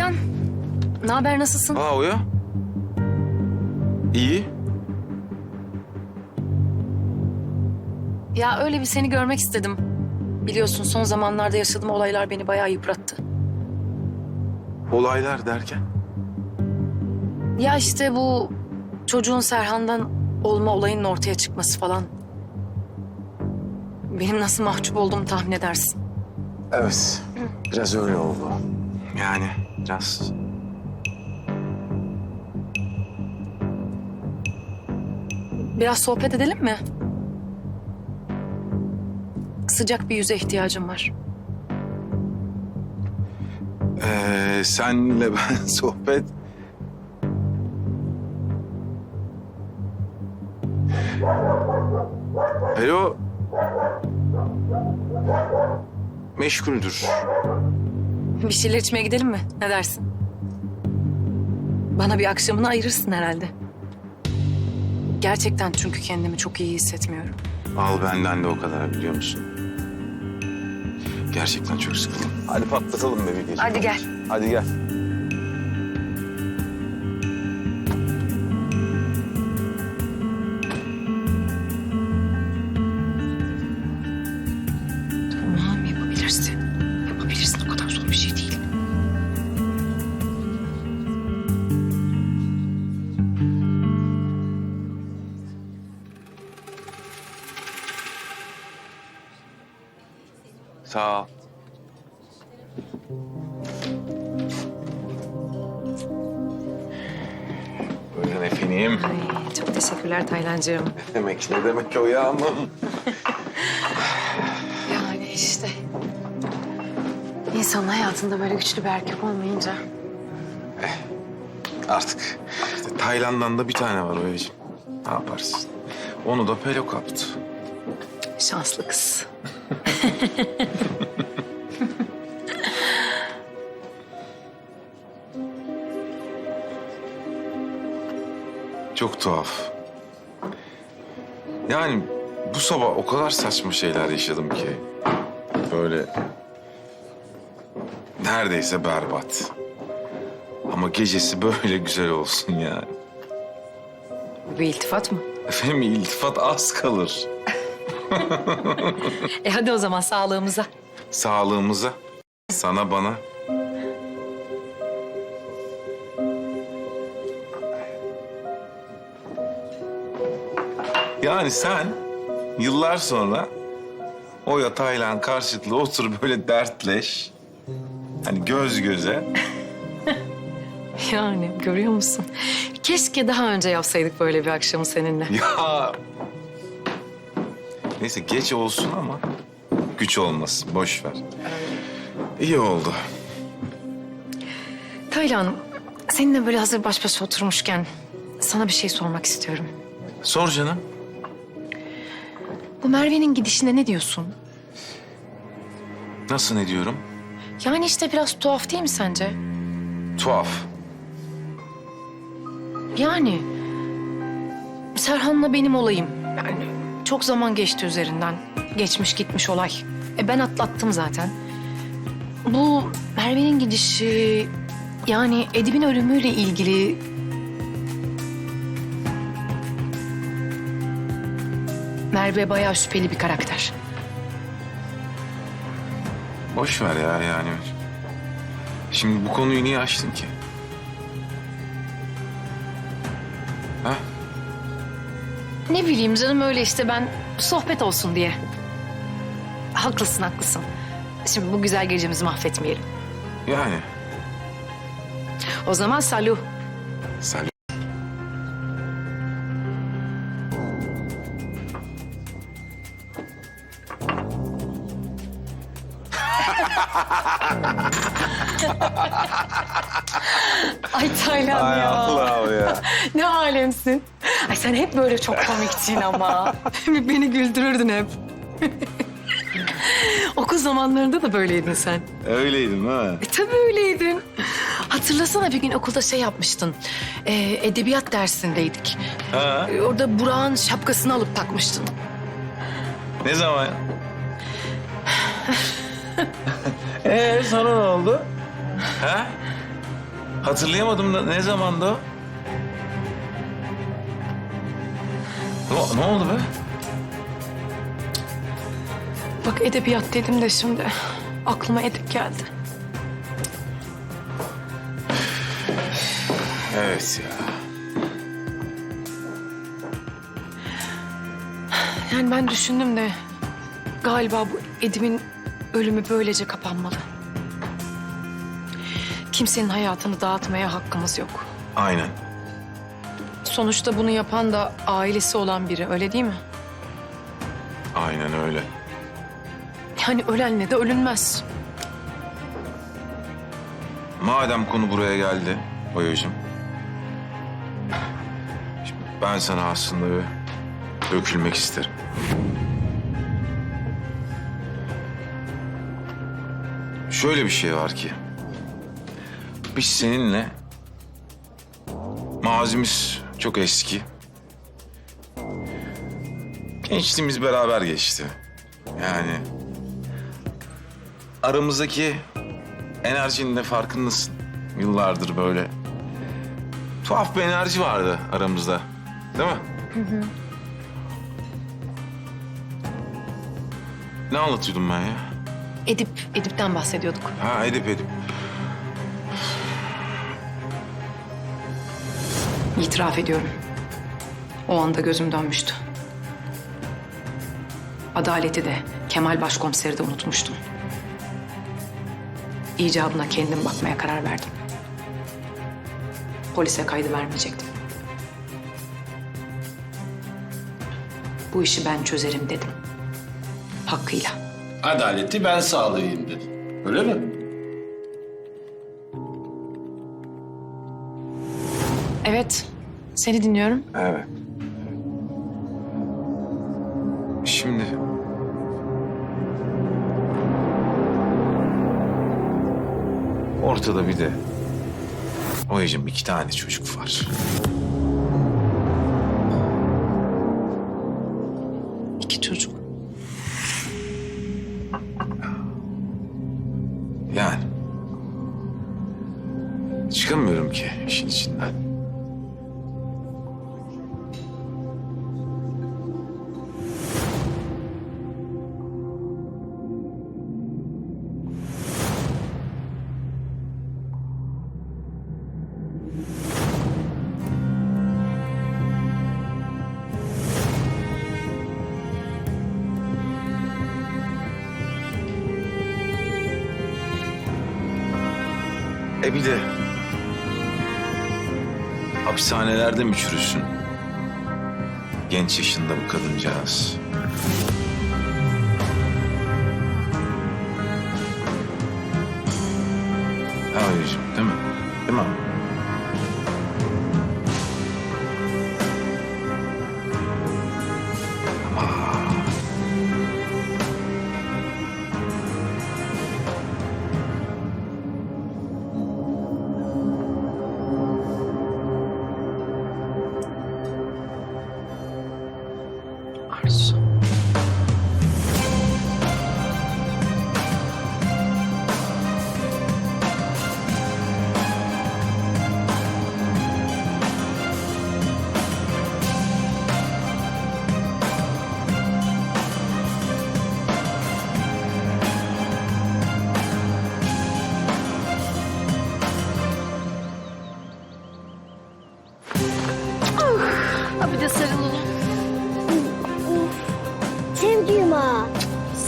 Taylan, ne haber nasılsın? Aa Oya. İyi. Ya öyle bir seni görmek istedim. Biliyorsun son zamanlarda yaşadığım olaylar beni bayağı yıprattı. Olaylar derken. Ya işte bu çocuğun Serhan'dan olma olayının ortaya çıkması falan. Benim nasıl mahcup olduğumu tahmin edersin. Evet. Biraz öyle oldu. Yani biraz. Biraz sohbet edelim mi? Sıcak bir yüze ihtiyacım var. Ee, senle ben sohbet. Alo. Meşguldür. Bir şeyler içmeye gidelim mi? Ne dersin? Bana bir akşamını ayırırsın herhalde. Gerçekten çünkü kendimi çok iyi hissetmiyorum. Al benden de o kadar biliyor musun? Gerçekten çok sıkıldım. Hadi patlatalım be bir gece. Hadi gel. Hadi gel. Sağ ol. Buyurun efendim. Ay, çok teşekkürler Taylancığım. Ne demek ne demek o ya. Yani işte. İnsanın hayatında böyle güçlü bir erkek olmayınca. Artık işte Tayland'dan da bir tane var Oya'cığım. Ne yaparsın? Onu da Pelo kaptı. Şanslı kız. Çok tuhaf. Yani bu sabah o kadar saçma şeyler yaşadım ki. Böyle neredeyse berbat. Ama gecesi böyle güzel olsun yani. Bir iltifat mı? Efendim iltifat az kalır. E hadi o zaman sağlığımıza. Sağlığımıza, sana bana. Yani sen yıllar sonra o yatağıyla karşılıklı otur böyle dertleş. Hani göz göze. Yani görüyor musun? Keşke daha önce yapsaydık böyle bir akşamı seninle. Ya. Neyse geç olsun ama güç olmasın. Boş ver. İyi oldu. Taylan, seninle böyle hazır baş başa oturmuşken sana bir şey sormak istiyorum. Sor canım. Bu Merve'nin gidişine ne diyorsun? Nasıl ne diyorum? Yani işte biraz tuhaf değil mi sence? Tuhaf. Yani Serhan'la benim olayım. Yani çok zaman geçti üzerinden. Geçmiş gitmiş olay. E ben atlattım zaten. Bu Merve'nin gidişi yani Edip'in ölümüyle ilgili Merve bayağı şüpheli bir karakter. Boş ver ya yani. Şimdi bu konuyu niye açtın ki? Ne bileyim canım öyle işte ben sohbet olsun diye. Haklısın haklısın. Şimdi bu güzel gecemizi mahvetmeyelim. Yani. O zaman salu. Sen Ay Taylan ya. Ya. Ne alemsin. Ay sen hep böyle çok komiktin ama. Beni güldürürdün hep. Okul zamanlarında da böyleydin sen. Öyleydim ha. E tabii öyleydin. Hatırlasana bir gün okulda şey yapmıştın. Ee, edebiyat dersindeydik. Ha? Ee, orada Burak'ın şapkasını alıp takmıştın. Ne zaman? Ee sonra ne oldu? Ha? Hatırlayamadım da ne zamandı o? Ne, ne oldu be? Bak edebiyat dedim de şimdi aklıma edip geldi. Evet ya. Yani ben düşündüm de galiba bu Edip'in ölümü böylece kapanmalı. Kimsenin hayatını dağıtmaya hakkımız yok. Aynen. Sonuçta bunu yapan da ailesi olan biri öyle değil mi? Aynen öyle. Yani ölenle de ölünmez. Madem konu buraya geldi Oya'cığım. Şimdi ben sana aslında bir dökülmek isterim. Şöyle bir şey var ki. Biz seninle mazimiz çok eski. Gençliğimiz beraber geçti. Yani aramızdaki enerjinin de farkındasın. Yıllardır böyle tuhaf bir enerji vardı aramızda. Değil mi? Ne anlatıyordum ben ya? Edip, Edip'ten bahsediyorduk. Ha Edip Edip. İtiraf ediyorum. O anda gözüm dönmüştü. Adaleti de, Kemal Başkomiseri de unutmuştum. İcabına kendim bakmaya karar verdim. Polise kaydı vermeyecektim. Bu işi ben çözerim dedim. Hakkıyla. Adaleti ben sağlayayım dedi. Öyle mi? Evet, seni dinliyorum. Evet. Şimdi... Ortada bir de... Oya'cığım iki tane çocuk var. E bir de hapishanelerde mi çürüsün? Genç yaşında bu kadıncağız. Hayır, değil mi? Değil mi?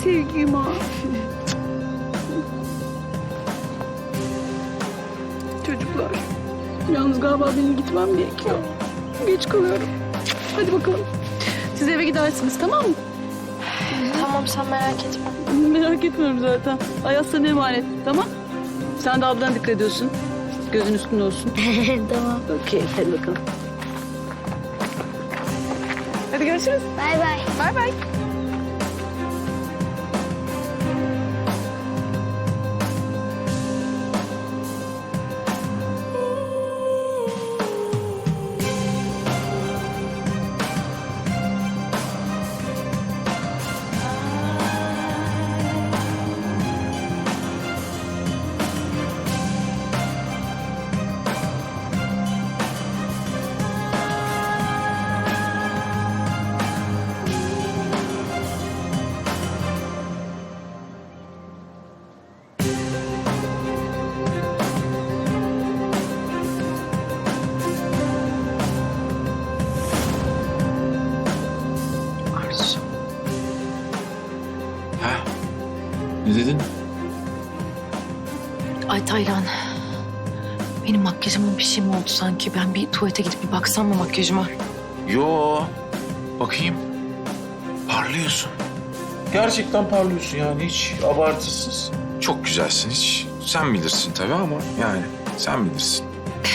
Sevgilim ha. Çocuklar. Yalnız galiba benim gitmem gerekiyor. Geç kalıyorum. Hadi bakalım. Siz eve gidersiniz tamam mı? Tamam sen merak etme. Merak etmiyorum zaten. Ayaz sana emanet tamam. Sen de ablana dikkat ediyorsun. Gözün üstünde olsun. tamam. Okey hadi bakalım. Hadi görüşürüz. Bay bay. Bay bay. Taylan. Benim makyajıma bir şey mi oldu sanki? Ben bir tuvalete gidip bir baksam mı makyajıma? Yo. Bakayım. Parlıyorsun. Gerçekten parlıyorsun yani hiç abartısız. Çok güzelsin hiç. Sen bilirsin tabii ama yani sen bilirsin.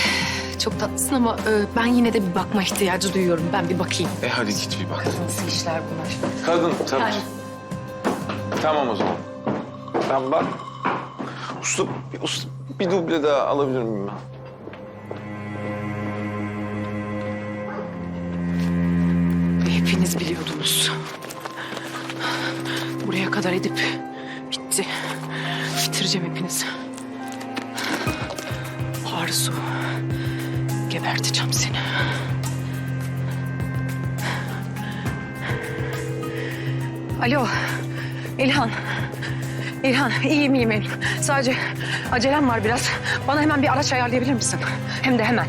Çok tatlısın ama e, ben yine de bir bakma ihtiyacı duyuyorum. Ben bir bakayım. E hadi git bir bak. Nasıl işler bunlar? Kadın tabii. Yani. Tamam o zaman. Ben bak. Usta, bir, usta, bir duble daha alabilir miyim ben? Hepiniz biliyordunuz. Buraya kadar edip bitti. Bitireceğim hepinizi. Arzu. Geberteceğim seni. Alo, İlhan. İlhan, iyiyim iyiyim. Sadece acelem var biraz. Bana hemen bir araç ayarlayabilir misin? Hem de hemen.